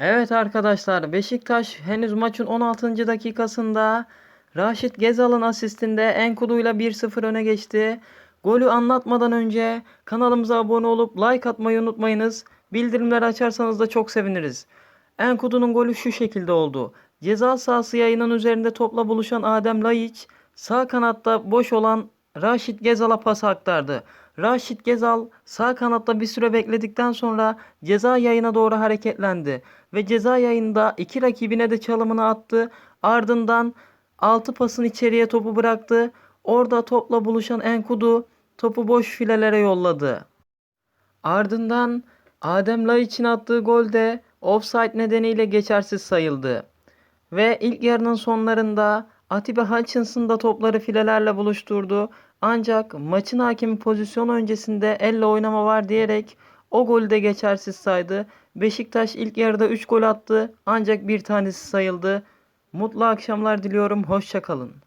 Evet arkadaşlar Beşiktaş henüz maçın 16. dakikasında Raşit Gezal'ın asistinde Enkudu'yla 1-0 öne geçti. Golü anlatmadan önce kanalımıza abone olup like atmayı unutmayınız. Bildirimleri açarsanız da çok seviniriz. Enkudu'nun golü şu şekilde oldu. Ceza sahası yayının üzerinde topla buluşan Adem Laiç sağ kanatta boş olan Raşit Gezal'a pas aktardı. Raşit Gezal sağ kanatta bir süre bekledikten sonra ceza yayına doğru hareketlendi ve ceza yayında iki rakibine de çalımını attı. Ardından 6 pasın içeriye topu bıraktı. Orada topla buluşan Enkudu topu boş filelere yolladı. Ardından Adem Laiç'in attığı gol de offside nedeniyle geçersiz sayıldı. Ve ilk yarının sonlarında Atiba Hutchinson da topları filelerle buluşturdu. Ancak maçın hakemi pozisyon öncesinde elle oynama var diyerek o golü de geçersiz saydı. Beşiktaş ilk yarıda 3 gol attı ancak bir tanesi sayıldı. Mutlu akşamlar diliyorum. Hoşçakalın.